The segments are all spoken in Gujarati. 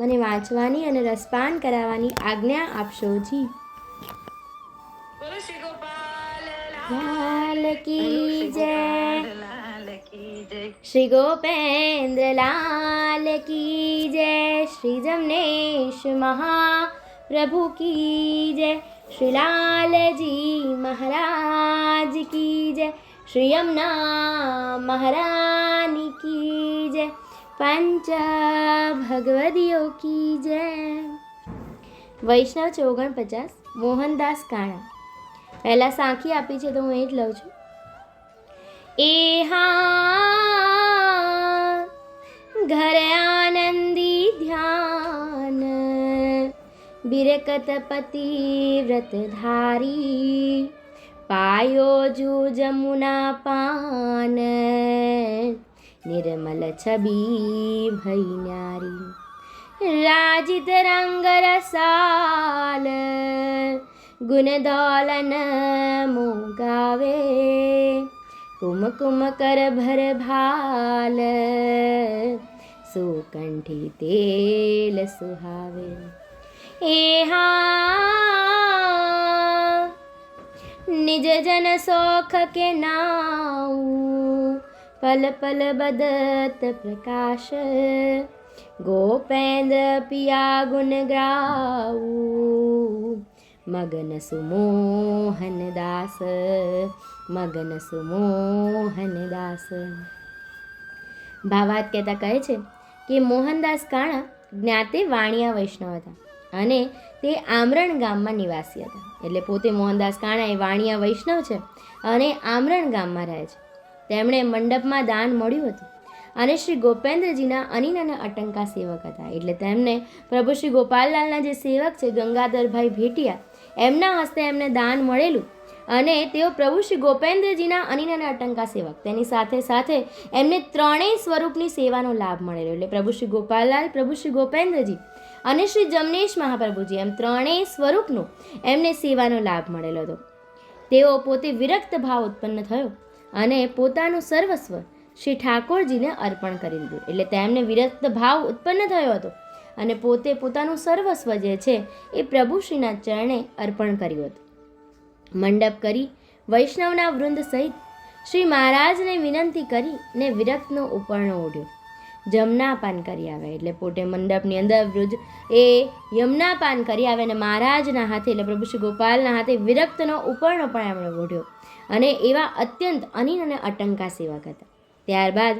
મને વાંચવાની અને રસપાન કરાવવાની આજ્ઞા આપશો જી. બોલો શ્રી ગોપાલ લાલ કી જય લાલ કી જય. શ્રી ગોપેન્દ્ર લાલ કી જય. શ્રી જમનેશ મહાપ્રભુ કી જય. શ્રી લાલજી મહારાજ કી જય. શ્રી યમુના મહારાની કી જય. પંચ ભગવદીઓ કી જય. વૈષ્ણવ છે ઓગણપચાસ મોહનદાસ કાણા. પહેલાં સાંખી આપી છે તો હું એ જ લઉં છું. એ હા, ઘર આનંદી ધ્યાન. બિરકત પતિ વ્રત ધારી. પાયો જુ જમુના પાન. નિર્મલ છબી ભઈ ન્યારી રાજિત રંગ રસાલ ગુણ દોલન મોગાવે કુમ કુમ કર ભર ભાલ સુકંઠી તેલ સુહાવે એ હા નિજ જન સોખ કે નાઉ પલ પલ બદત પ્રકાશ. ગોપેન્દ્ર પિયા ગુણ ગ્રાઉ મગન સુમોહન દાસ. મગન સુમોહન દાસ. ભાવાત કહેતા કહે છે કે મોહનદાસ કાણા જ્ઞાતે વાણિયા વૈષ્ણવ હતા અને તે આમરણ ગામમાં નિવાસી હતા. એટલે પોતે મોહનદાસ કાણા એ વાણિયા વૈષ્ણવ છે અને આમરણ ગામમાં રહે છે. તેમણે મંડપમાં દાન મળ્યું હતું. અને શ્રી ગોપેન્દ્રજીના અનિન અને અટંકા સેવક હતા. એટલે તેમને પ્રભુ શ્રી ગોપાલલાલના જે સેવક છે, ગંગાધરભાઈ ભેટિયા, એમના હસ્તે એમને દાન મળેલું. અને તેઓ પ્રભુ શ્રી ગોપેન્દ્રજીના અનિન અને અટંકા સેવક. તેની સાથે સાથે એમને ત્રણેય સ્વરૂપની સેવાનો લાભ મળેલો. એટલે પ્રભુ શ્રી ગોપાલલાલ, પ્રભુ શ્રી ગોપેન્દ્રજી અને શ્રી જમનેશ મહાપ્રભુજી, એમ ત્રણેય સ્વરૂપનો એમને સેવાનો લાભ મળેલો હતો. તેઓ પોતે વિરક્ત ભાવ ઉત્પન્ન થયો. અને પોતાનું સર્વસ્વ શ્રી ઠાકોરજીને અર્પણ કરી દીધું. એટલે તેમને વિરક્ત ભાવ ઉત્પન્ન થયો હતો અને પોતે પોતાનું સર્વસ્વ જે છે એ પ્રભુશ્રીના ચરણે અર્પણ કર્યું હતું. મંડપ કરી વૈષ્ણવના વૃંદ સહિત શ્રી મહારાજને વિનંતી કરી ને વિરક્તનો ઉપરણો ઓઢ્યો. જમનાપાન કરી આવે. એટલે પોતે મંડપની અંદર વૃજ એ યમનાપાન કરી આવે અને મહારાજના હાથે, એટલે પ્રભુ શ્રી ગોપાલના હાથે વિરક્તનો ઉપરણો પણ એમણે ઓઢ્યો. અને એવા અત્યંત અનિન અને અટંકા સેવક હતા. ત્યારબાદ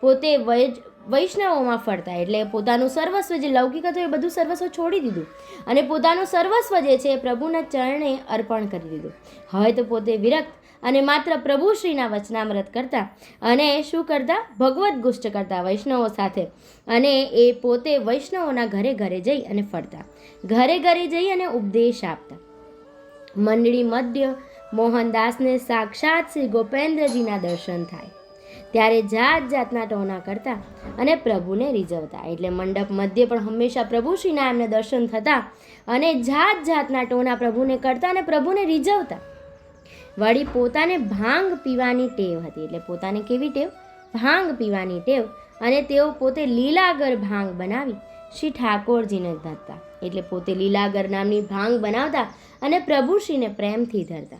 પોતે વૈજ, વૈષ્ણવોમાં ફરતા એટલે પોતાનું સર્વસ્વ જે લૌકિક હતું એ બધું સર્વસ્વ છોડી દીધું અને પોતાનું સર્વસ્વ જે છે પ્રભુના ચરણે અર્પણ કરી દીધું. હવે તો પોતે વિરક્ત અને માત્ર પ્રભુ શ્રીના વચનામૃત કરતા અને શું કરતા? ભગવદ્ ગુષ્ટ કરતા વૈષ્ણવો સાથે અને એ પોતે વૈષ્ણવોના ઘરે ઘરે જઈ અને ફરતા. ઘરે ઘરે જઈ અને ઉપદેશ આપતા. મંડળી મધ્ય મોહનદાસને સાક્ષાત શ્રી ગોપેન્દ્રજીના દર્શન થાય. ત્યારે જાત જાતના ટોના કરતા અને પ્રભુને રીઝવતા. એટલે મંડપ મધ્ય પણ હંમેશા પ્રભુશ્રીના એમને દર્શન થતા અને જાત જાતના ટોના પ્રભુને કરતા અને પ્રભુને રીઝવતા. વળી પોતાને ભાંગ પીવાની ટેવ હતી. એટલે પોતાને કેવી ટેવ? ભાંગ પીવાની ટેવ. અને તેઓ પોતે લીલાગર ભાંગ બનાવી શ્રી ઠાકોરજીને ધરતા. એટલે પોતે લીલાગર નામની ભાંગ બનાવતા અને પ્રભુ શ્રીને પ્રેમથી ધરતા.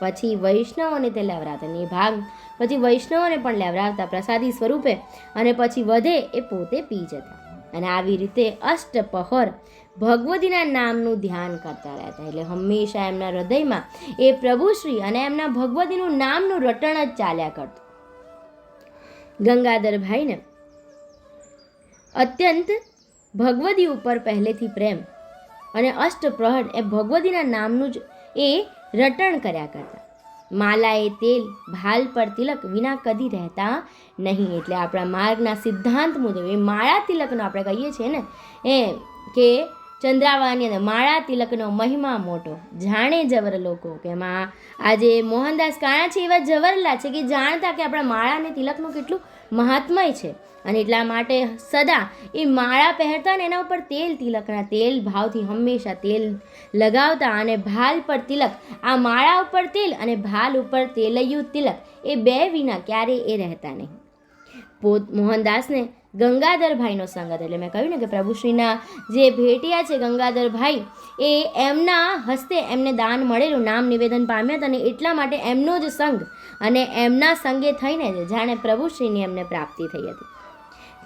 પછી વૈષ્ણવોને તે લેવરાવતા ને ભાગ પછી વૈષ્ણવોને પણ લેવરાવતા પ્રસાદી સ્વરૂપે અને પછી વધે એ પોતે પી જતા. અને આવી રીતે અષ્ટપહોર ભગવતીના નામનું ધ્યાન કરતા રહેતા. એટલે હંમેશા એમના હૃદયમાં એ પ્રભુશ્રી અને એમના ભગવતીનું નામનું રટણ જ ચાલ્યા કરતું. ગંગાધરભાઈને અત્યંત ભગવતી ઉપર પહેલેથી પ્રેમ અને અષ્ટપ્રહર એ ભગવતીના નામનું જ એ રટણ કર્યા કરતા. માલાએ તેલ, ભાલ પર તિલક વિના કદી રહેતા નહીં. એટલે આપણા માર્ગના સિદ્ધાંત મુજબ એ માળા તિલકનો આપણે કહીએ છીએ ને, એ કે ચંદ્રાવાની અંદર માળા તિલકનો મહિમા મોટો. જાણે જવર લોકો કે એમાં આજે મોહનદાસ કાણા છે એવા જવરલા છે કે જાણતા કે આપણા માળા અને તિલકનું કેટલું મહાત્મય છે. અને એટલા માટે સદા એ માળા પહેરતા ને એના ઉપર તેલ તિલકના તેલ ભાવથી હંમેશા તેલ લગાવતા અને ભાલ પર તિલક. આ માળા ઉપર તેલ અને ભાલ ઉપર તેલૈયું તિલક, એ બે વિના ક્યારેય એ રહેતા નહીં. પોત, મોહનદાસને ગંગાધરભાઈનો સંગત એટલે મેં કહ્યું ને કે પ્રભુશ્રીના જે ભેટિયા છે ગંગાધરભાઈ, એ એમના હસ્તે એમને દાન મળેલું, નામ નિવેદન પામ્યા હતા અને એટલા માટે એમનો જ સંઘ અને એમના સંગે થઈને જાણે પ્રભુશ્રીની એમને પ્રાપ્તિ થઈ હતી.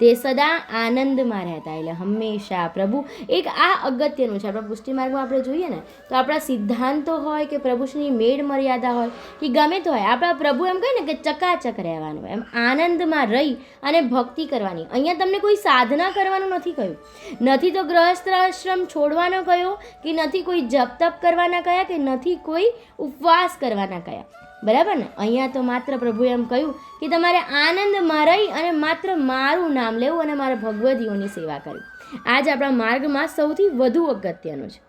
તે સદા આનંદમાં રહેતા. એટલે હંમેશા પ્રભુ એક આ અગત્યનું છે. આપણા પુષ્ટિ માર્ગમાં આપણે જોઈએ ને, તો આપણા સિદ્ધાંતો હોય કે પ્રભુશ્રીની મેળ મર્યાદા હોય કે ગમે તો હોય. આપણા પ્રભુ એમ કહે ને કે ચકાચક રહેવાનું, એમ આનંદમાં રહી અને ભક્તિ કરવાની. અહીંયા તમને કોઈ સાધના કરવાનું નથી કહ્યું. નથી તો ગ્રહસ્થાશ્રમ છોડવાનો કયો કે નથી કોઈ જપ તપ કરવાના કયા કે નથી કોઈ ઉપવાસ કરવાના કયા બરાબર ને? અહીંયા તો માત્ર પ્રભુએ એમ કહ્યું કે તમારે આનંદમાં રહી અને માત્ર મારું નામ લેવું અને મારા ભગવદીઓની સેવા કરવી. આ જ આપણા માર્ગમાં સૌથી વધુ અગત્યનું છે.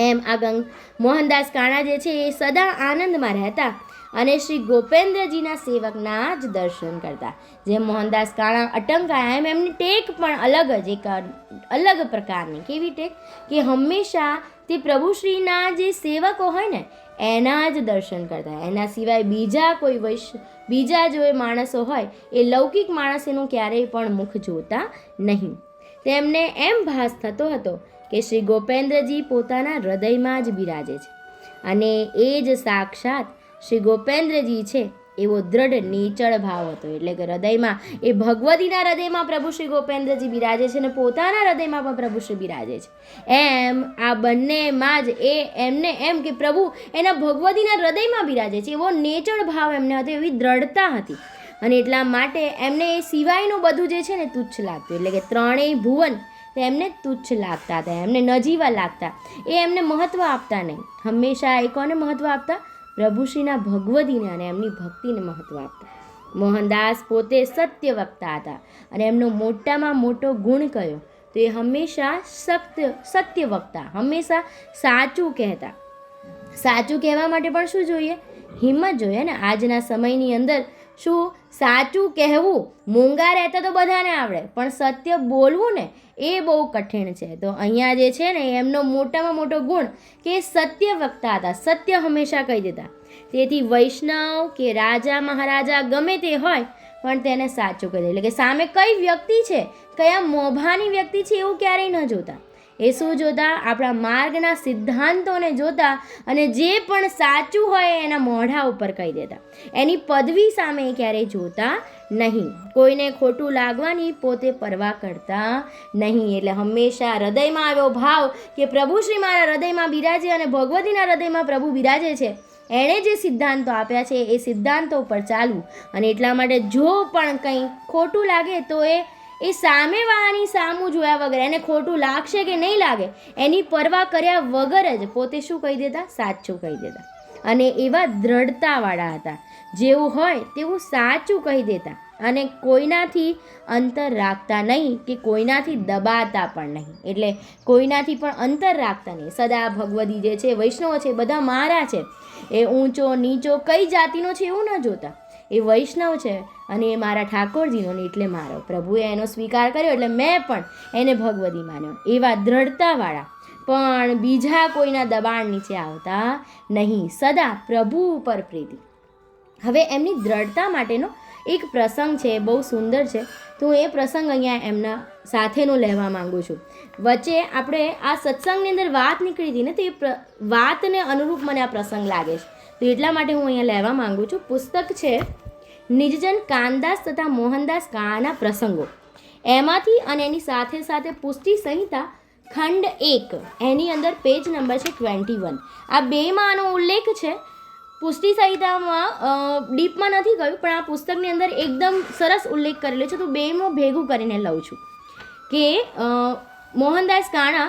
એમ આ ગંગ મોહનદાસ કાણા જે છે એ સદા આનંદમાં રહેતા અને શ્રી ગોપેન્દ્રજીના સેવકના જ દર્શન કરતા. જેમ મોહનદાસ કાણા અટંકાયા એમ એમની ટેક પણ અલગ જ એક અલગ પ્રકારની. કેવી ટેક? કે હંમેશા તે પ્રભુશ્રીના જે સેવકો હોય ને એના જ દર્શન કરતા એના સિવાય બીજા કોઈ વૈશ્ય બીજા જો એ માણસો હોય, એ લૌકિક માણસ એનું ક્યારેય પણ મુખ જોતા નહીં. તેમને એમ ભાસ થતો હતો કે શ્રી ગોપેન્દ્રજી પોતાના હૃદયમાં જ બિરાજે છે. અને એ જ સાક્ષાત શ્રી ગોપેન્દ્રજી છે એવો દ્રઢ નીચળ ભાવ હતો. એટલે કે હૃદયમાં એ ભગવતીના હૃદયમાં પ્રભુ શ્રી ગોપેન્દ્રજી બિરાજે છે અને પોતાના હૃદયમાં પણ પ્રભુ શ્રી બિરાજે છે. એમ આ બંનેમાં જ એ એમને એમ કે પ્રભુ એના ભગવતીના હૃદયમાં બિરાજે છે. એવો નેચળ ભાવ એમને હતો, એવી દ્રઢતા હતી. અને એટલા માટે એમને એ સિવાયનું બધું જે છે ને તુચ્છ લાગતું. એટલે કે ત્રણેય ભુવન એમને તુચ્છ લાગતા હતા, એમને નજીવા લાગતા. એ એમને મહત્ત્વ આપતા નહીં. હંમેશા એ કોને મહત્ત્વ આપતા પ્રભુશ્રીના ભગવતીને અને એમની ભક્તિને મહત્ત્વ આપતા. મોહનદાસ પોતે સત્ય વક્તા હતા અને એમનો મોટામાં મોટો ગુણ કયો તો એ હંમેશા સત્ય સત્ય વક્તા, હંમેશા સાચું કહેતા. સાચું કહેવા માટે પણ શું જોઈએ? હિંમત જોઈએ ને? આજના સમયની અંદર શું સાચું કહેવું? મૂંગા રહેતા તો બધાને આવડે, પણ સત્ય બોલવું ને એ બહુ કઠિન છે. તો અહીંયા જે છે ને, એમનો મોટામાં મોટો ગુણ કે સત્ય વક્તા હતા, સત્ય હંમેશા કહી દેતા. તેથી વૈષ્ણવ કે રાજા, મહારાજા ગમે તે હોય, પણ તેને સાચું કહી દે. એટલે કે સામે કઈ વ્યક્તિ છે, કયા મોભાની વ્યક્તિ છે, એવું ક્યારેય ન જોતા. એ શું જોતા, આપણા માર્ગના સિદ્ધાંતોને જોતા અને જે પણ સાચું હોય એના મોઢા ઉપર કહી દેતા. એની પદવી સામે ક્યારેય જોતા નહીં. કોઈને ખોટું લાગવાની પોતે પરવા કરતા નહીં. એટલે હંમેશા હૃદયમાં આવ્યો ભાવ કે પ્રભુ શ્રી મારા હૃદયમાં બિરાજે અને ભગવતીના હૃદયમાં પ્રભુ બિરાજે છે. એણે જે સિદ્ધાંતો આપ્યા છે, એ સિદ્ધાંતો પર ચાલવું. અને એટલા માટે જો પણ કંઈ ખોટું લાગે તો એ એ સામેવાળાની સામું જોયા વગર એને ખોટું લાગશે કે નહીં લાગે, એની પરવા કર્યા વગર જ પોતે શું કહી દેતા? સાચું કહી દેતા. અને એવા દ્રઢતાવાળા હતા. જેવું હોય તેવું સાચું કહી દેતા. અને કોઈનાથી અંતર રાખતા નહીં કે કોઈનાથી દબાતા પણ નહીં. એટલે કોઈનાથી પણ અંતર રાખતા નહીં. સદા ભગવદી જે છે, વૈષ્ણવ છે, બધા મારા છે. એ ઊંચો નીચો કઈ જાતિનો છે એવું ન જોતા. એ વૈષ્ણવ છે અને એ મારા ઠાકોરજીનો ને એટલે મારો. પ્રભુએ એનો સ્વીકાર કર્યો એટલે મેં પણ એને ભગવદી માન્યો. એવા દ્રઢતાવાળા. પણ બીજા કોઈના દબાણ નીચે આવતા નહીં. સદા પ્રભુ ઉપર પ્રીતિ. હવે એમની દ્રઢતા માટેનો એક પ્રસંગ છે બહુ સુંદર છે. તો હું એ પ્રસંગ અહીંયા એમના સાથેનો લેવા માંગુ છું. વચ્ચે આપણે આ સત્સંગની અંદર વાત નીકળી હતી ને, તો એ વાતને અનુરૂપ મને આ પ્રસંગ લાગે છે. તો એટલા માટે હું અહીંયા લેવા માંગુ છું. પુસ્તક છે, નિજજન કાનદાસ તથા મોહનદાસ કાળાના પ્રસંગો. એમાંથી અને એની સાથે સાથે પુષ્ટિ સંહિતા ખંડ એક, એની અંદર પેજ નંબર છે ટ્વેન્ટી વન. આ બેમાં આનો ઉલ્લેખ છે. પુષ્ટિ સંહિતામાં ડીપમાં નથી ગયું, પણ આ પુસ્તકની અંદર એકદમ સરસ ઉલ્લેખ કરેલો છે. તો બેમાં ભેગું કરીને લઉં છું કે મોહનદાસ કાણા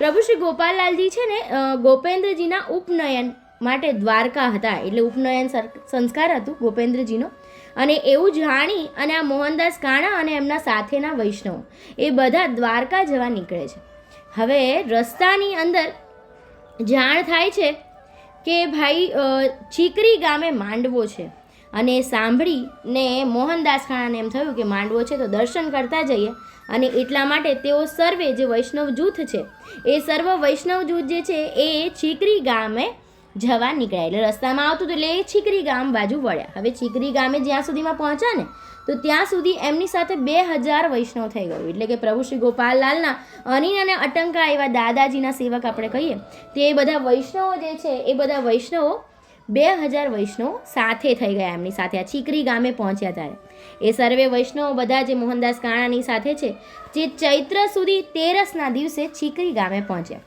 પ્રભુ શ્રી ગોપાલલાલજી છે ને ગોપેન્દ્રજીના ઉપનયન માટે દ્વારકા હતા. એટલે ઉપનયન સંસ્કાર હતું ગોપેન્દ્રજીનો. અને એવું જાણી અને આ મોહનદાસ કાણા અને એમના સાથેના વૈષ્ણવ, એ બધા દ્વારકા જવા નીકળે છે. હવે રસ્તાની અંદર જાણ થાય છે કે ભાઈ ચીકરી ગામે માંડવો છે. અને સાંભળીને મોહનદાસ ખાણાને એમ થયું કે માંડવો છે તો દર્શન કરતા જઈએ. અને એટલા માટે તેઓ સર્વે જે વૈષ્ણવ જૂથ છે, એ સર્વ વૈષ્ણવ જૂથ જે છે એ ચીકરી ગામે જવા નીકળ્યા એટલે રસ્તામાં આવતું હતું એટલે એ ચીકરી ગામ બાજુ વળ્યા. હવે ચીકરી ગામે જ્યાં સુધીમાં પહોંચ્યા ને, તો ત્યાં સુધી એમની સાથે બે હજાર વૈષ્ણવ થઈ ગયું. એટલે કે પ્રભુ શ્રી ગોપાલલાલના અનિન અને અટંકા એવા દાદાજીના સેવક આપણે કહીએ, તે બધા વૈષ્ણવો જે છે, એ બધા વૈષ્ણવો બે હજાર વૈષ્ણવ સાથે થઈ ગયા એમની સાથે. આ ચીકરી ગામે પહોંચ્યા ત્યારે. એ સર્વે વૈષ્ણવો બધા જે મોહનદાસ કાણાની સાથે છે, જે ચૈત્ર સુધી તેરસના દિવસે ચીકરી ગામે પહોંચ્યા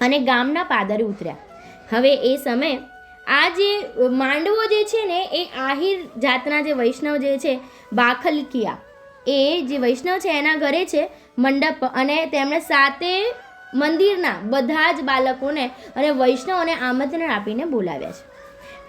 અને ગામના પાદરે ઉતર્યા. હવે એ સમયે આ જે માંડવો જે છે ને, એ આહિર જાતના જે વૈષ્ણવ જે છે, બાખલકિયા, એ જે વૈષ્ણવ છે, એના ઘરે છે, મંડપ. અને તેમણે સાતે મંદિરના બધા જ બાળકોને અને વૈષ્ણવોને આમંત્રણ આપીને બોલાવ્યા છે.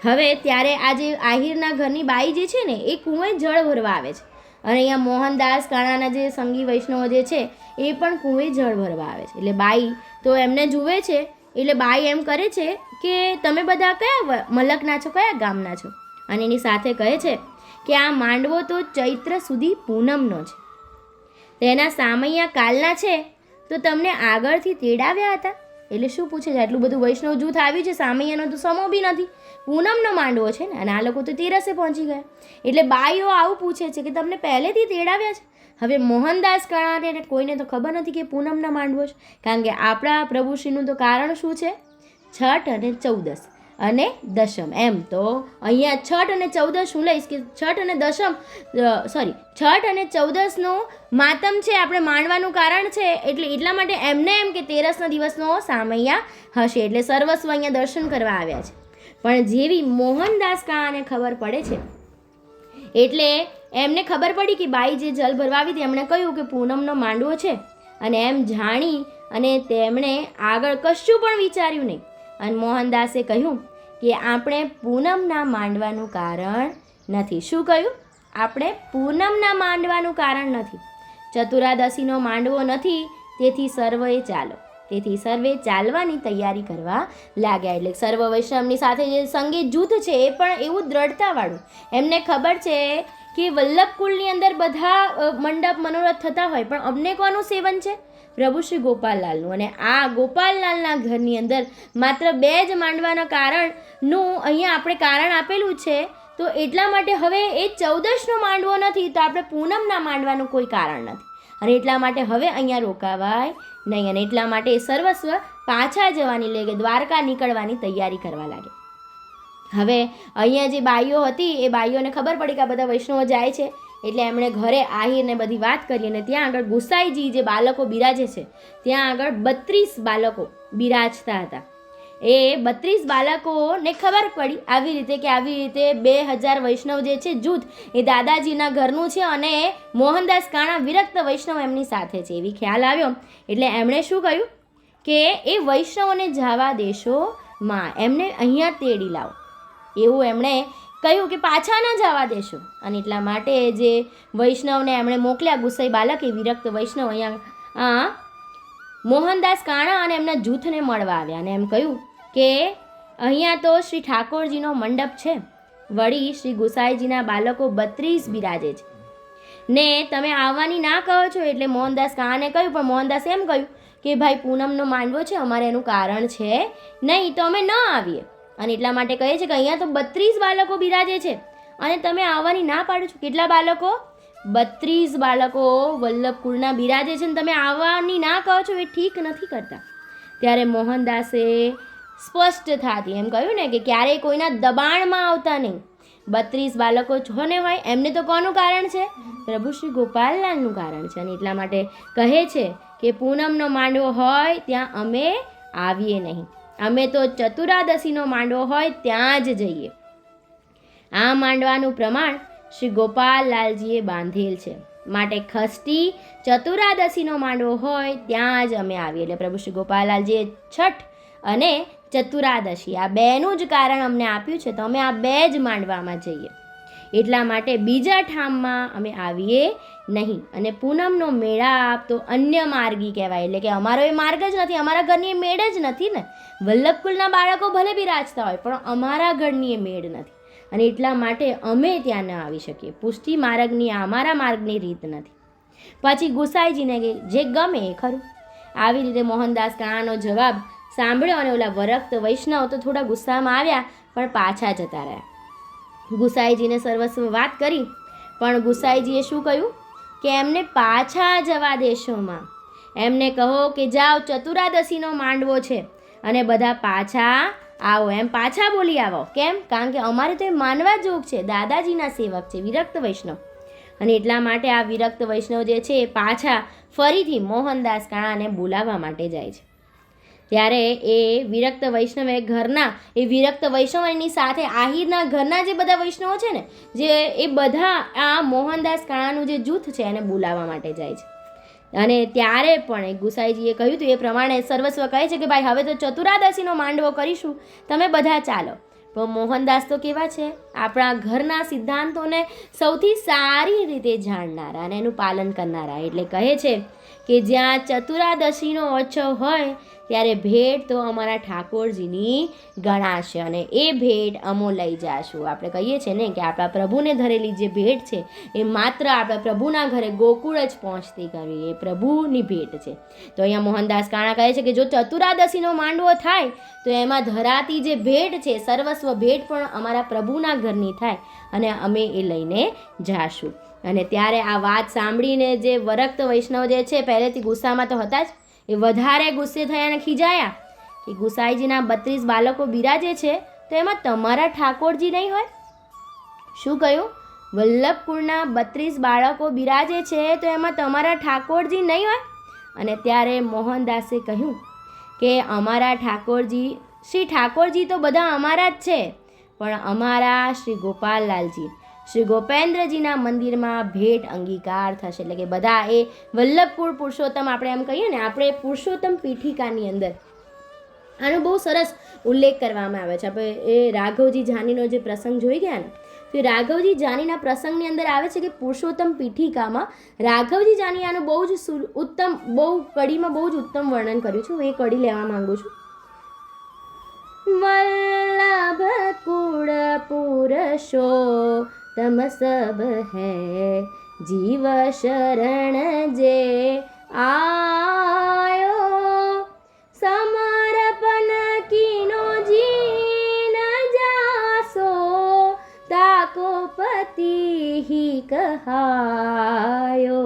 હવે ત્યારે આ જે આહિરના ઘરની બાઈ જે છે ને, એ કુંવે જળ ભરવા આવે છે. અને અહીંયા મોહનદાસ કાણાના જે સંગી વૈષ્ણવો જે છે, એ પણ કુંવે જળ ભરવા આવે છે. એટલે બાઈ તો એમને જુએ છે એટલે બાઈ એમ કરે છે કે તમે બધા કયા મલકના છો, કયા ગામના છો? અને એની સાથે કહે છે કે આ માંડવો તો ચૈત્ર સુધી પૂનમનો છે. તેના સામૈયા કાલના છે, તો તમને આગળથી તેડાવ્યા હતા? એટલે શું પૂછે છે? આટલું બધું વૈષ્ણવ જૂથ આવ્યું છે, સામૈયાનો તો સમો બી નથી. પૂનમનો માંડવો છે ને? અને આ લોકો તો તેરસે પહોંચી ગયા. એટલે બાઈઓ આવું પૂછે છે કે તમને પહેલેથી તેડાવ્યા છે? હવે મોહનદાસ કાળાને કોઈને તો ખબર નથી કે પૂનમના માંડવો છે. કારણ કે આપણા પ્રભુશ્રીનું તો કારણ શું છે? છઠ અને ચૌદસ અને દશમ. એમ તો અહીંયા છઠ અને ચૌદસ હું લઈશ કે છઠ અને દશમ સોરી છઠ અને ચૌદસનું માતમ છે, આપણે માણવાનું કારણ છે, એટલે એટલા માટે એમને એમ કે તેરસના દિવસનો સામૈયા હશે, એટલે સર્વસ્વ અહીંયા દર્શન કરવા આવ્યા છે. પણ જેવી મોહનદાસ કાળાને ખબર પડે છે, એટલે એમને ખબર પડી કે બાઈ જે જલ ભરવાવી હતી, એમણે કહ્યું કે પૂનમનો માંડવો છે. અને એમ જાણી અને તેમણે આગળ કશું પણ વિચાર્યું નહીં. અને મોહનદાસે કહ્યું કે આપણે પૂનમના માંડવાનું કારણ નથી. શું કહ્યું? આપણે પૂનમના માંડવાનું કારણ નથી. ચતુરાદશીનો માંડવો નથી, તેથી સર્વે ચાલો. તેથી સર્વે ચાલવાની તૈયારી કરવા લાગ્યા. એટલે સર્વ વૈષ્ણવની સાથે જે સંગીત જૂથ છે, એ પણ એવું દ્રઢતાવાળું. એમને ખબર છે કે વલ્લભકુળની અંદર બધા મંડપ મનોરથ થતા હોય, પણ અમને કોનું સેવન છે? પ્રભુ શ્રી ગોપાલલાલનું. અને આ ગોપાલલાલના ઘરની અંદર માત્ર બે જ માંડવાના કારણનું અહીંયા આપણે કારણ આપેલું છે, તો એટલા માટે હવે એ ચૌદશનો માંડવો નથી, તો આપણે પૂનમના માંડવાનું કોઈ કારણ નથી. અને એટલા માટે હવે અહીંયા રોકાવાય નહીં, અને એટલા માટે સર્વસ્વ પાછા જવાની લે દ્વારકા નીકળવાની તૈયારી કરવા લાગે. હવે અહીંયા જે બાઈઓ હતી, એ બાઈઓને ખબર પડી કે આ બધા વૈષ્ણવો જાય છે. એટલે એમણે ઘરે આહીરને બધી વાત કરી અને ત્યાં આગળ ગુસાઈજી જે બાળકો બિરાજે છે, ત્યાં આગળ બત્રીસ બાળકો બિરાજતા હતા. એ બત્રીસ બાળકોને ખબર પડી આવી રીતે કે આવી રીતે બે હજાર વૈષ્ણવ જે છે, જૂથ, એ દાદાજીના ઘરનું છે અને મોહનદાસ કાણા વિરક્ત વૈષ્ણવ એમની સાથે છે, એવી ખ્યાલ આવ્યો. એટલે એમણે શું કહ્યું કે એ વૈષ્ણવોને જવા દેશો માં, એમને અહીંયા તેડી લાવો. એવું એમણે કહ્યું કે પાછા ન જવા દેશો. અને એટલા માટે જે વૈષ્ણવને એમણે મોકલ્યા, ગુસાઈ બાલક એ વિરક્ત વૈષ્ણવ અહીંયા, આ મોહનદાસ કાણા અને એમના જૂથને મળવા આવ્યા અને એમ કહ્યું કે અહીંયા તો શ્રી ઠાકોરજીનો મંડપ છે. વળી શ્રી ગુસાઈજીના બાળકો બત્રીસ બિરાજે છે. ને તમે આવવાની ના કહો છો એટલે મોહનદાસ કાને કહ્યું, પણ મોહનદાસ એમ કહ્યું કે ભાઈ પૂનમનો માંડવો છે, અમારે એનું કારણ છે નહીં, તો અમે ન આવીએ. અને એટલા માટે કહે છે કે અહીંયા તો બત્રીસ બાળકો બિરાજે છે. અને તમે આવવાની ના પાડો છો. કેટલા બાળકો? બત્રીસ બાળકો વલ્લભકુળના બિરાજે છે ને તમે આવવાની ના કહો છો એ ઠીક નથી કરતા. ત્યારે મોહનદાસે સ્પષ્ટ થતી એમ કહ્યું ને કે ક્યારેય કોઈના દબાણમાં આવતા નહીં. બત્રીસ બાળકો છો ને હોય એમને તો કોનું કારણ છે? પ્રભુ શ્રી ગોપાલલાલનું કારણ છે. અને એટલા માટે કહે છે કે પૂનમનો માંડવો હોય ત્યાં અમે આવીએ નહીં. અમે તો ચતુરાદશીનો માંડવો હોય ત્યાં જ જઈએ. આ માંડવાનું પ્રમાણ શ્રી ગોપાલલાલજીએ બાંધેલ છે. માટે ખસ્તી ચતુરાદશીનો માંડવો હોય ત્યાં જ અમે આવીએ. એટલે પ્રભુ શ્રી ગોપાલલાલજીએ છઠ અને ચતુરાદશી, આ બેનું જ કારણ અમને આપ્યું છે. તો અમે આ બે જ માંડવામાં જઈએ. એટલા માટે બીજા ઠામમાં અમે આવીએ નહીં. અને પૂનમનો મેળાપ તો અન્ય માર્ગી કહેવાય. એટલે કે અમારો એ માર્ગ જ નથી. અમારા ઘરની એ મેળ જ નથી ને. વલ્લભકુલના બાળકો ભલે બિરાજતા હોય, પણ અમારા ઘરની એ મેળ નથી. અને એટલા માટે અમે ત્યાં ન આવી શકીએ. પુષ્ટિ માર્ગની અમારા માર્ગની રીત નથી. પછી ગુસાઈજીને જે ગમે એ ખરું. આવી રીતે મોહનદાસ કાણાનો જવાબ સાંભળ્યો અને ઓલા વરક્ત વૈષ્ણવ તો થોડા ગુસ્સામાં આવ્યા, પણ પાછા જતા રહ્યા. ગુસાઈજીને સર્વસ્વ વાત કરી, પણ ગુસાઈજીએ શું કહ્યું? કે એમને પાછા જવા દેશોમાં એમને કહો કે જાઓ ચતુરાદશીનો માંડવો છે અને બધા પાછા આવો, એમ પાછા બોલી આવો. કેમ? કારણ કે અમારે તો એ માનવા જોગ છે, દાદાજીના સેવક છે, વિરક્ત વૈષ્ણવ. અને એટલા માટે આ વિરક્ત વૈષ્ણવ જે છે એ પાછા ફરીથી મોહનદાસ કાણાને બોલાવવા માટે જાય છે. ત્યારે એ વિરક્ત વૈષ્ણવે ઘરના, એ વિરક્ત વૈષ્ણવની સાથે આહિરના ઘરના જે બધા વૈષ્ણવો છે ને, જે એ બધા આ મોહનદાસ કાણાનું જે જૂથ છે એને બોલાવવા માટે જાય છે. અને ત્યારે પણ એ ગુસાઈજીએ કહ્યું હતું, એ પ્રમાણે સર્વસ્વ કહે છે કે, ભાઈ, હવે તો ચતુરાદશીનો માંડવો કરીશું. તમે બધા ચાલો. પણ મોહનદાસ તો કેવા છે? આપણા ઘરના સિદ્ધાંતોને સૌથી સારી રીતે જાણનારા અને એનું પાલન કરનારા. એટલે કહે છે કે જ્યાં ચતુરાદશીનો ઉત્સવ હોય, ત્યારે ભેટ તો અમારા ઠાકોરજીની ગણાશે અને એ ભેટ અમો લઈ જાશું. આપણે કહીએ છીએ ને કે આપણા પ્રભુને ધરેલી જે ભેટ છે, એ માત્ર આપણા પ્રભુના ઘરે ગોકુળ જ પહોંચતી કરવી, એ પ્રભુની ભેટ છે. તો અહીંયા મોહનદાસ કાણા કહે છે કે જો ચતુરાદશીનો માંડવો થાય, તો એમાં ધરાતી જે ભેટ છે, સર્વસ્વ ભેટ પણ અમારા પ્રભુના ઘરની થાય અને અમે એ લઈને જાશું. અને ત્યારે આ વાત સાંભળીને જે વરક્ત વૈષ્ણવ જે છે, પહેલેથી ગુસ્સામાં તો હતા જ, એ વધારે ગુસ્સે થયા અને ખીજાયા કે ગુસાઈજીના બત્રીસ બાળકો બિરાજે છે, તો એમાં તમારા ઠાકોરજી નહીં હોય? શું કહ્યું? વલ્લભપુરના બત્રીસ બાળકો બિરાજે છે, તો એમાં તમારા ઠાકોરજી નહીં હોય? અને ત્યારે મોહનદાસે કહ્યું કે અમારા ઠાકોરજી, શ્રી ઠાકોરજી તો બધા અમારા જ છે, પણ અમારા શ્રી ગોપાલલાલજી. શ્રી ગોપેન્દ્રજીના મંદિરમાં ભેટ અંગીકાર થશે. એટલે કે બધા એ વલ્લભપુર પુરુષોત્તમ આપણે એમ કહીએ ને, આપણે પુરુષોત્તમ પીઠિકાની અંદર આનો બહુ સરસ ઉલ્લેખ કરવામાં આવે છે. આપણે એ રાઘવજી જાનીનો જે પ્રસંગ જોઈ ગયા ને, તો રાઘવજી જાનીના પ્રસંગની અંદર આવે છે કે પુરુષોત્તમ પીઠિકામાં રાઘવજી જાની આનું બહુ જ ઉત્તમ, બહુ કડીમાં બહુ જ ઉત્તમ વર્ણન કર્યું છે. હું એ કડી લેવા માંગુ છું. વલ્લભ કુળ પુરુષો तम सब है जीव शरण जे आयो समर्पण कीनो जी न जासो ताको पति ही कहायो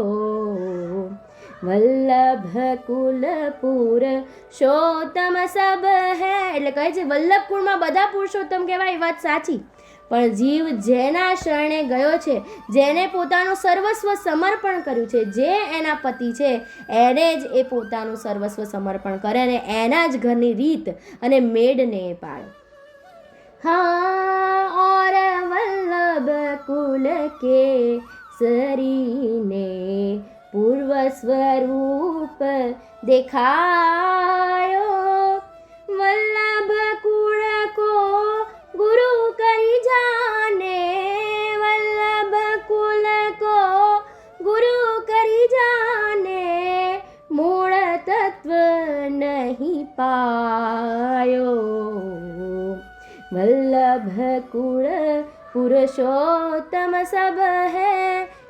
વલ્લભ કુલપુર શોતમ સબ હે એટલે કહે છે વલ્લભકુળમાં બધા પુરુષોત્તમ કહેવાય એ વાત સાચી પણ જીવ જેના શરણે ગયો છે, જેને પોતાનું સર્વસ્વ સમર્પણ કર્યું છે, જે એના પતિ છે, એને જ એ પોતાનું સર્વસ્વ સમર્પણ કરે અને એના જ ઘરની રીત અને મેડને પાળે હા, ઓર વલ્લભ કુલ કે સરીને પૂર્વ સ્વરૂપ દેખાયો. વલ્લભ પાયો વલ્લભ કુળ પુરુષોત્તમ સબ હે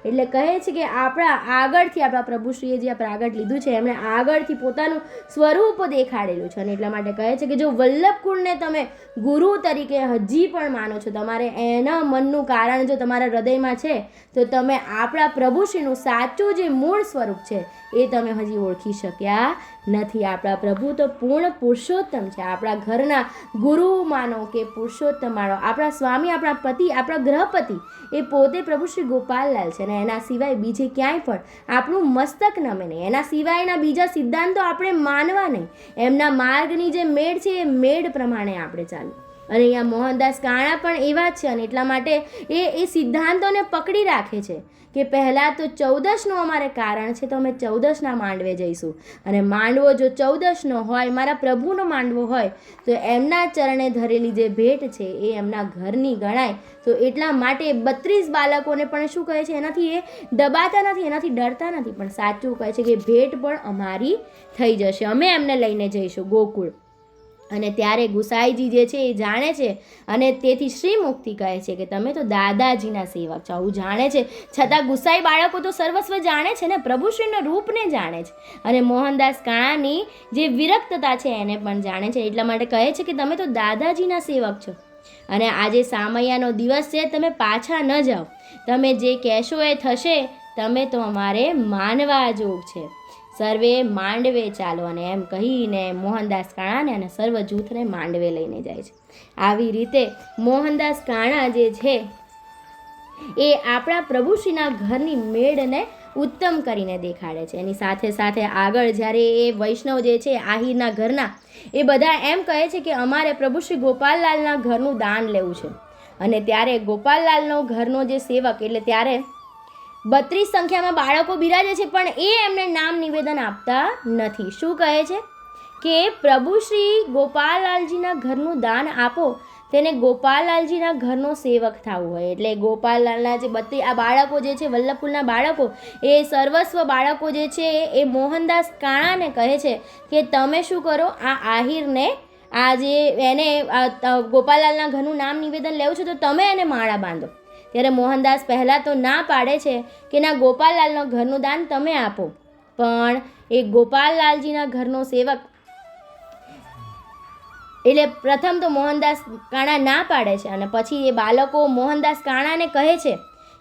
એટલે કહે છે કે આપણા આગળથી આપણા પ્રભુશ્રીએ જે આપણે આગળ લીધું છે, એમણે આગળથી પોતાનું સ્વરૂપ દેખાડેલું છે. અને એટલા માટે કહે છે કે જો વલ્લભ કુળને તમે ગુરુ તરીકે હજી પણ માનો છો, તમારે એના મનનું કારણ જો તમારા હૃદયમાં છે, તો તમે આપણા પ્રભુશ્રીનું સાચું જે મૂળ સ્વરૂપ છે, એ તમે હજી ઓળખી શક્યા નથી. આપણા પ્રભુ તો પૂર્ણ પુરુષોત્તમ છે. આપણા ઘરના ગુરુ માનો કે પુરુષોત્તમ માનો. આપણા સ્વામી, આપણા પતિ, આપણા ગ્રહપતિ એ પોતે પ્રભુ શ્રી ગોપાલલાલ છે અને એના સિવાય બીજે ક્યાંય પણ આપણું મસ્તક નમે નહીં. એના સિવાયના બીજા સિદ્ધાંતો આપણે માનવા નહીં. એમના માર્ગની જે મેળ છે એ મેળ પ્રમાણે આપણે ચાલવું અને અહીંયા મોહનદાસ કાણા પણ એવા જ છે અને એટલા માટે એ એ સિદ્ધાંતોને પકડી રાખે છે. કે પહેલાં તો ચૌદશનું અમારે કારણ છે તો અમે ચૌદશના માંડવે જઈશું. અને માંડવો જો ચૌદશનો હોય, મારા પ્રભુનો માંડવો હોય, તો એમના ચરણે ધરેલી જે ભેટ છે એ એમના ઘરની ગણાય. તો એટલા માટે બત્રીસ બાળકોને પણ શું કહે છે? એનાથી એ દબાતા નથી, એનાથી ડરતા નથી. પણ સાચું કહે છે કે ભેટ પણ અમારી થઈ જશે. અમે એમને લઈને જઈશું. ગોકુળ. અને ત્યારે ગુસાઈજી જે છે એ જાણે છે અને તેથી શ્રી મુક્તિ કહે છે કે તમે તો દાદાજીના સેવક છો. આવું જાણે છે. છતાં ગુસાઈ બાળકો તો સર્વસ્વ જાણે છે ને? પ્રભુશ્રીના રૂપને જાણે છે. અને મોહનદાસ કાણાની જે વિરક્તતા છે એને પણ જાણે છે. એટલા માટે કહે છે કે તમે તો દાદાજીના સેવક છો. અને આજે સામૈયાનો દિવસ છે, તમે પાછા ન જાઓ. તમે જે કહેશો એ થશે, તમે તો અમારે માનવા જોગ છે. સર્વે માંડવે ચાલો અને એમ કહીને મોહનદાસ કાણાને અને સર્વ જૂથને માંડવે લઈને જાય છે. આવી રીતે મોહનદાસ કાણા જે છે, એ આપણા પ્રભુશ્રીના ઘરની મેળને ઉત્તમ કરીને દેખાડે છે. એની સાથે સાથે આગળ જ્યારે એ વૈષ્ણવ જે છે, આહિરના ઘરના, એ બધા એમ કહે છે કે અમારે પ્રભુ શ્રી ગોપાલલાલના ઘરનું દાન લેવું છે. અને ત્યારે ગોપાલલાલનો ઘરનો જે સેવક, એટલે ત્યારે બત્રીસ સંખ્યામાં બાળકો બિરાજે છે, પણ એ એમને નામ નિવેદન આપતા નથી. શું કહે છે? કે પ્રભુ શ્રી ગોપાલલાલજીના ઘરનું દાન આપો, તેને ગોપાલલાલજીના ઘરનો સેવક થવું હોય. એટલે ગોપાલલાલના જે બત્રી, આ બાળકો જે છે વલ્લભપુરના બાળકો, એ સર્વસ્વ બાળકો જે છે, એ મોહનદાસ કાણાને કહે છે કે તમે શું કરો? આ આહિરને, આ જે એને ગોપાલલાલના ઘરનું નામ નિવેદન લેવું છે, તો તમે એને માળા બાંધો. ત્યારે મોહનદાસ પહેલાં તો ના પાડે છે કે ના ગોપાલલાલનો ઘરનું દાન તમે આપો. પણ એ ગોપાલલાલજીના ઘરનો સેવક એટલે પ્રથમ તો મોહનદાસ કાણા ના પાડે છે અને પછી એ બાળકો મોહનદાસ કાણાને કહે છે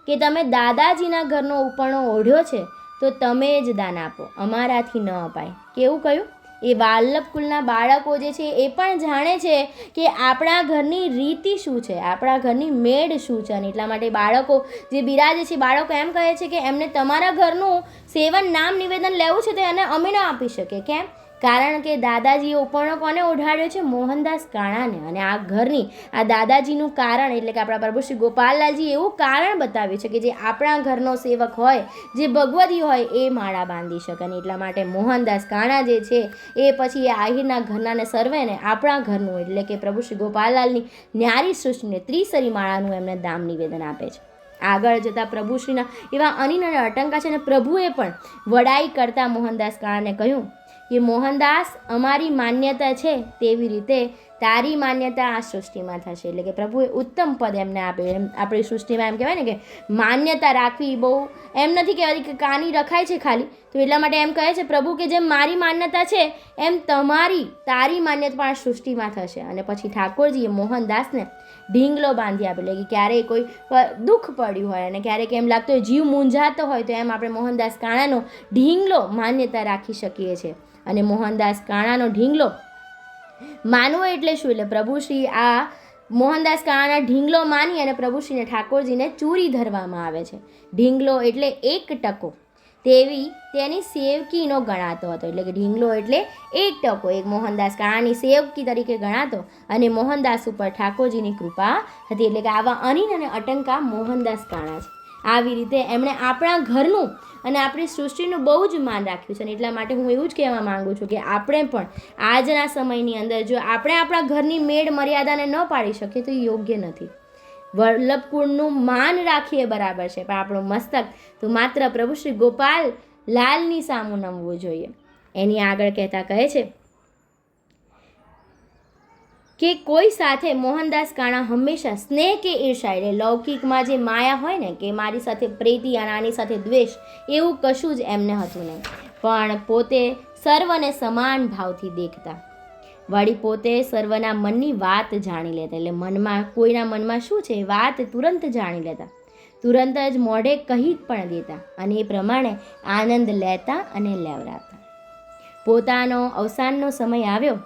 કે તમે દાદાજીના ઘરનો ઉપરણો ઓઢ્યો છે તો તમે જ દાન આપો. અમારાથી ન અપાય. કેવું કહ્યું? એ વાલ્લભ કુલના બાળકો જે છે એ પણ જાણે છે કે આપણા ઘરની રીતિ શું છે, આપણા ઘરની મેળ શું છે અને એટલા માટે બાળકો જે બિરાજે છે, બાળકો એમ કહે છે કે એમને તમારા ઘરનું સેવન, નામ, નિવેદન લેવું છે તો એને અમે ન આપી શકીએ કેમ? કારણ કે દાદાજીએ પણ કોને ઓઢાડ્યો છે? મોહનદાસ કાણાને. અને આ ઘરની, આ દાદાજીનું કારણ એટલે કે આપણા પ્રભુ શ્રી ગોપાલલાલજી એવું કારણ બતાવ્યું છે કે જે આપણા ઘરનો સેવક હોય, જે ભગવતી હોય, એ માળા બાંધી શકે. અને એટલા માટે મોહનદાસ કાણા જે છે, એ પછી એ આહિરના ઘરનાને સર્વેને આપણા ઘરનું એટલે કે પ્રભુ શ્રી ગોપાલલાલની ન્યારી સૃષ્ટિને ત્રિસરી માળાનું એમને દામ નિવેદન આપે છે. આગળ જતાં પ્રભુશ્રીના એવા અનિન અને અટંકા છે અને પ્રભુએ પણ વડાઈ કરતા મોહનદાસ કાણાને કહ્યું કે મોહનદાસ અમારી માન્યતા છે તેવી રીતે તારી માન્યતા આ સૃષ્ટિમાં થશે. એટલે કે પ્રભુએ ઉત્તમ પદ એમને આપ્યું. એમ આપણી સૃષ્ટિમાં એમ કહેવાય ને કે માન્યતા રાખવી બહુ એમ નથી કહેવાતી કે કાની રખાય છે ખાલી. તો એટલા માટે એમ કહે છે, પ્રભુ, કે જેમ મારી માન્યતા છે, એમ તમારી, તારી માન્યતા પણ આ સૃષ્ટિમાં થશે. અને પછી ઠાકોરજીએ મોહનદાસને ઢીંગલો બાંધી આપ્યો. એટલે કે ક્યારેય કોઈ દુઃખ પડ્યું હોય અને ક્યારેક એમ લાગતું હોય જીવ મૂંઝાતો હોય, તો એમ આપણે મોહનદાસ કાણાનો ઢીંગલો માન્યતા રાખી શકીએ છીએ. અને મોહનદાસ કાણાનો ઢીંગલો માનવો એટલે શું? એટલે પ્રભુશ્રી આ મોહનદાસ કાણાના ઢીંગલો માની અને પ્રભુશ્રીને ઠાકોરજીને ચૂરી ધરવામાં આવે છે. ઢીંગલો એટલે એક ટકો. તેવી તેની સેવકીનો ગણાતો હતો. એટલે કે ઢીંગલો એટલે એક ટકો. એક મોહનદાસ કાણાની સેવકી તરીકે ગણાતો અને મોહનદાસ ઉપર ઠાકોરજીની કૃપા હતી. એટલે કે આવા અનિલ અને અટંકા મોહનદાસ કાણા છે. આવી રીતે એમણે આપણા ઘરનું અને આપણી સૃષ્ટિનું બહુ જ માન રાખ્યું છે. અને એટલા માટે હું એવું જ કહેવા માંગુ છું કે આપણે પણ આજના સમયની અંદર જો આપણે આપણા ઘરની મેળ મર્યાદાને ન પાડી શકીએ તો યોગ્ય નથી. વલ્લભકુળનું માન રાખીએ બરાબર છે, પણ આપણું મસ્તક તો માત્ર પ્રભુ શ્રી ગોપાલ લાલની સામું નમવું જોઈએ. એની આગળ કહેતા કહે છે કે કોઈ સાથે મોહનદાસ કાણા હંમેશા સ્નેહ કે ઈર્ષા એટલે લૌકિકમાં જે માયા હોય ને, કે મારી સાથે પ્રીતિ અને આની સાથે દ્વેષ, એવું કશું જ એમને હતું નહીં. પણ પોતે સર્વને સમાન ભાવથી દેખતા. વળી પોતે સર્વના મનની વાત જાણી લેતા એટલે મનમાં, કોઈના મનમાં શું છે વાત તુરંત જાણી લેતા. તુરંત જ મોઢે કહી પણ દેતા અને એ પ્રમાણે આનંદ લેતા અને લેવડાતા પોતાનો અવસાનનો સમય આવ્યો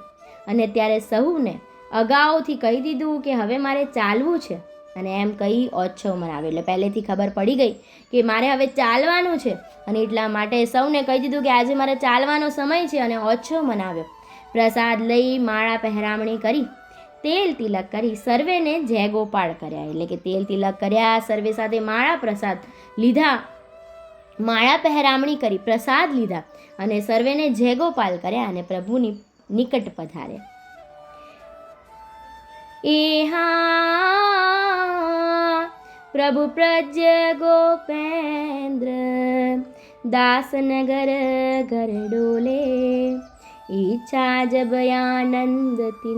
અને ત્યારે સહુને અગાઉથી કહી દીધું કે હવે મારે ચાલવું છે. અને એમ કહી ઓછો મનાવ્યો એટલે પહેલેથી ખબર પડી ગઈ કે મારે હવે ચાલવાનું છે. અને એટલા માટે સૌને કહી દીધું કે આજે મારે ચાલવાનો સમય છે અને ઓછો મનાવ્યો પ્રસાદ લઈ માળા પહેરામણી કરી, તેલ તિલક કરી, સર્વેને જય ગોપાળ કર્યા. એટલે કે તેલ તિલક કર્યા, સર્વે સાથે માળા પ્રસાદ લીધા, માળા પહેરામણી કરી, પ્રસાદ લીધા અને સર્વેને જય ગોપાલ કર્યા અને પ્રભુની નિકટ પધાર્યા. इह प्रभु प्रजगोपेन्द्र दासनगरगरडोले इच्छा जयनन्दति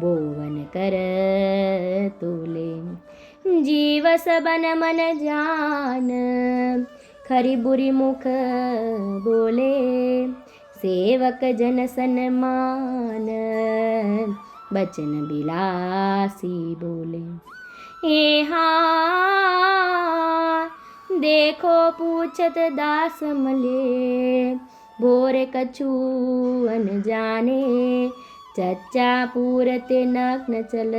बोवन जीव सबन मन जान खरी बुरी मुख बोले। सेवक सेवकजन सन्मान બચન બિલાસી બોલે, એ હા, દેખો પૂછત દાસ મલે, ભોરે કછું અન જાને, ચચ્ચા પૂરતે નગ્ન ચલ,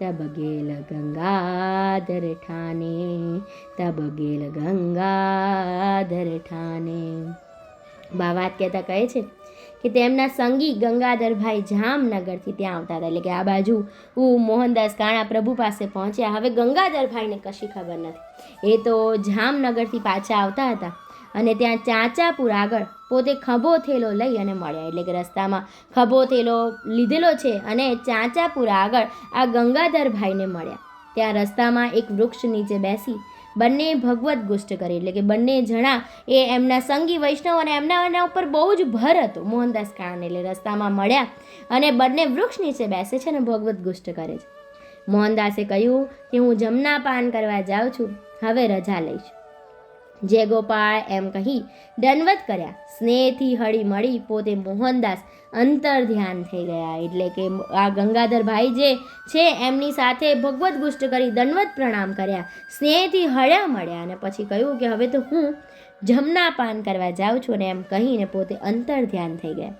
તબ ગેલ ગંગાધર ઠાને, તબ ગેલ ગંગાધર ઠાને. બાવા કહેતા કહે છે? કે તેમના સંગી ગંગાધરભાઈ જામનગરથી ત્યાં આવતા હતા. એટલે કે આ બાજુ મોહનદાસ કાણા પ્રભુ પાસે પહોંચ્યા. હવે ગંગાધરભાઈને કશી ખબર નથી. એ તો જામનગરથી પાછા આવતા હતા અને ત્યાં ચાંચાપુર આગળ પોતે ખભો થેલો લઈ અને મળ્યા. એટલે કે રસ્તામાં ખભો થેલો લીધેલો છે અને ચાંચાપુર આગળ આ ગંગાધરભાઈને મળ્યા. ત્યાં રસ્તામાં એક વૃક્ષ નીચે બેસી બંને ભગવદ્ ગુષ્ટ કરી. એટલે કે બંને જણા એ એમના સંગી વૈષ્ણવ અને એમના એના ઉપર બહુ જ ભર હતો, મોહનદાસ કાળાને. એટલે રસ્તામાં મળ્યા અને બંને વૃક્ષ નીચે બેસે છે અને ભગવદ્ ગુષ્ટ કરે છે. મોહનદાસે કહ્યું કે હું જમના પાન કરવા જાઉં છું, હવે રજા લઈશ. જય ગોપાળ એમ કહી દંડવત કર્યા. સ્નેહથી હળી મળી પોતે મોહનદાસ અંતર ધ્યાન થઈ ગયા. એટલે કે આ ગંગાધરભાઈ જે છે એમની સાથે ભગવત ગુષ્ટ કરી દંડવત પ્રણામ કર્યા. સ્નેહથી હળ્યા મળ્યા અને પછી કહ્યું કે હવે તો હું જમના પાન કરવા જાઉં છું અને એમ કહીને પોતે અંતર ધ્યાન થઈ ગયા.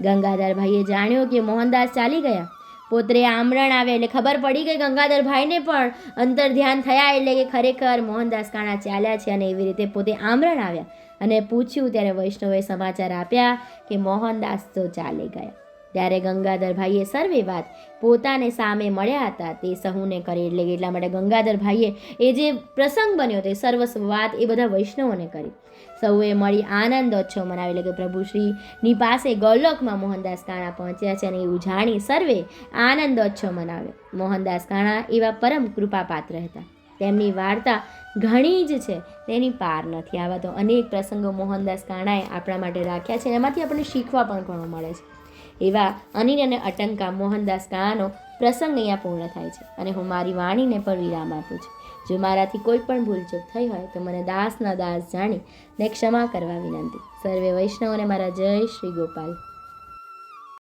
ગંગાધરભાઈએ જાણ્યું કે મોહનદાસ ચાલી ગયા. પોતરે આમરણ આવે એટલે ખબર પડી ગઈ ગંગાધરભાઈને પણ. અંતર ધ્યાન થયા એટલે કે ખરેખર મોહનદાસ કાણા ચાલ્યા છે અને એવી રીતે પોતે આમરણ આવ્યા. અને પૂછ્યું ત્યારે વૈષ્ણવે સમાચાર આપ્યા કે મોહનદાસ તો ચાલી ગયા. ત્યારે ગંગાધરભાઈએ સર્વે વાત પોતાને સામે મળ્યા હતા. તે સહુને કરી એટલે એટલા માટે ગંગાધરભાઈએ એ જે પ્રસંગ બન્યો તે સર્વસ્વ વાત એ બધા વૈષ્ણવોને કરી. સૌએ મળી આનંદોત્સવ મનાવી એટલે કે પ્રભુ શ્રીની પાસે ગૌલોકમાં મોહનદાસ કાણા પહોંચ્યા છે અને એવું જાણી સર્વે આનંદોત્સવ મનાવ્યો. મોહનદાસ કાણા એવા પરમ કૃપાપાત્ર હતા. તેમની વાર્તા ઘણી જ છે, તેની પાર નથી આવા તો અનેક પ્રસંગો મોહનદાસ કાણાએ આપણા માટે રાખ્યા છે એમાંથી આપણને શીખવા પણ ઘણું મળે છે. એવા અનિલ અને અટંકા મોહનદાસ કાણાનો પ્રસંગ અહીંયા પૂર્ણ થાય છે. અને હું મારી વાણીને પણ વિરામ આપું છું. જો મારાથી કોઈ પણ ભૂલચૂક થઈ હોય તો મને દાસના દાસ જાણી ને ક્ષમા કરવા વિનંતી. સર્વે વૈષ્ણવને મારા જય શ્રી ગોપાલ.